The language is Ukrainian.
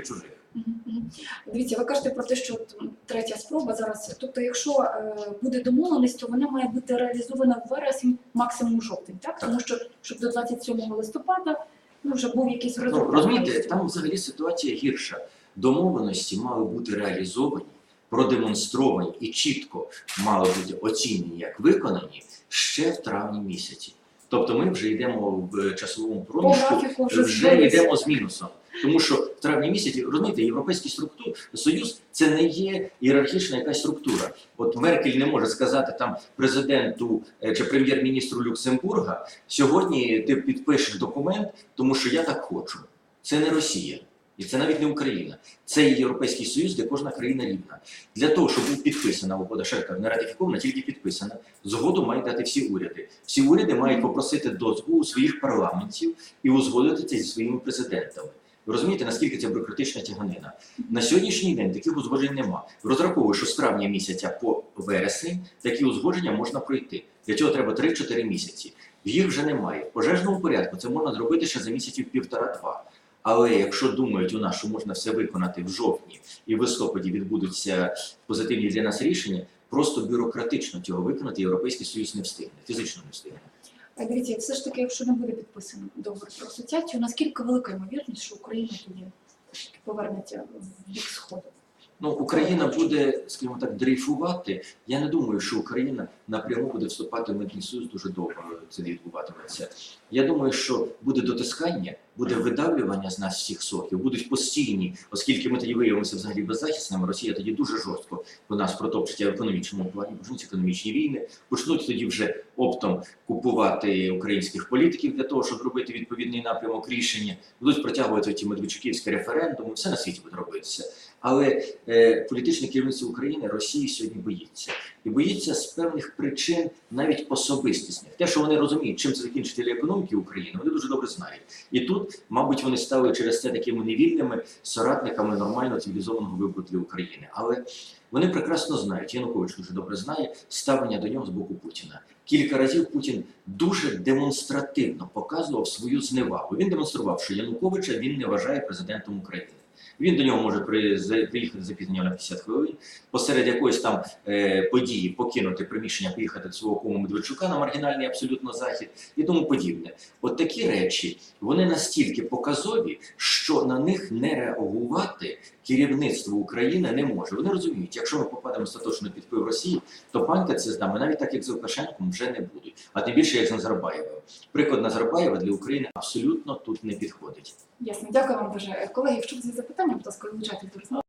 тільки чужих. Дивіться, ви кажете про те, що третя спроба зараз. Тобто, якщо е, буде домовленість, то вона має бути реалізована в вересень, максимум жовтень, так? Так. Тому що щоб до 27 листопада ну, вже був якийсь Ну, результат. розумієте, там взагалі ситуація гірша. Домовленості мали бути реалізовані, продемонстровані і чітко мали бути оцінені як виконані ще в травні місяці. Тобто ми вже йдемо в часовому проміжку, вже йдемо з мінусом. Тому що в травні місяці, розумієте, європейський структур союз це не є ієрархічна якась структура. От Меркель не може сказати там президенту е, чи прем'єр-міністру Люксембурга, сьогодні ти підпишеш документ, тому що я так хочу. Це не Росія. І це навіть не Україна. Це Європейський Союз, де кожна країна рівна. Для того, щоб був підписана угода Шерка, не ратифікована, тільки підписана. Згоду мають дати всі уряди. Всі уряди мають попросити дозволу своїх парламентів і узгодити це зі своїми президентами. Ви розумієте, наскільки це бюрократична тяганина? На сьогоднішній день таких узгоджень нема. Розраховую, що з травня місяця по вересень такі узгодження можна пройти. Для цього треба 3-4 місяці. Їх вже немає. В пожежному порядку це можна зробити ще за місяців півтора-два. Але якщо думають у нас, що можна все виконати в жовтні і в листопаді відбудуться позитивні для нас рішення, просто бюрократично цього виконати Європейський Союз не встигне, фізично не встигне. Дивіться, все ж таки, якщо не буде підписано договір про асоціацію, наскільки велика ймовірність, що Україна тоді повернеться в бік сходу? Ну, Україна буде, скажімо так, дрейфувати. Я не думаю, що Україна напряму буде вступати в митний союз дуже довго це відбуватиметься. Я думаю, що буде дотискання, буде видавлювання з нас всіх соків, будуть постійні, оскільки ми тоді виявимося взагалі беззахисними. Росія тоді дуже жорстко по нас протопчить в економічному плані, почнуться економічні війни, почнуть тоді вже оптом купувати українських політиків для того, щоб робити відповідний напрямок рішення, будуть протягувати ті медведчуківські референдуми, все на світі буде робитися. Але е, політичне керівництво України Росії сьогодні боїться. І боїться з певних причин, навіть особистісних. Те, що вони розуміють, чим це закінчиться для економіки України, вони дуже добре знають. І тут, мабуть, вони стали через це такими невільними соратниками нормального цивілізованого вибору для України. Але вони прекрасно знають, Янукович дуже добре знає ставлення до нього з боку Путіна. Кілька разів Путін дуже демонстративно показував свою зневагу. Він демонстрував, що Януковича він не вважає президентом України. Він до нього може приїхати з на 50 хвилин, посеред якоїсь там е, події покинути приміщення, поїхати до свого кому Медведчука на маргінальний абсолютно захід і тому подібне. От такі речі вони настільки показові, що на них не реагувати керівництво України не може. Вони розуміють, якщо ми попадемо остаточно під вплив Росії, то панькатися з нами навіть так, як з Лукашенком, вже не будуть. А тим більше як з Назарбаєвим. Приклад Назарбаєва для України абсолютно тут не підходить. Ясно, дякую вам дуже. Колеги, якщо є запитання, будь ласка, долучайтесь до розмови.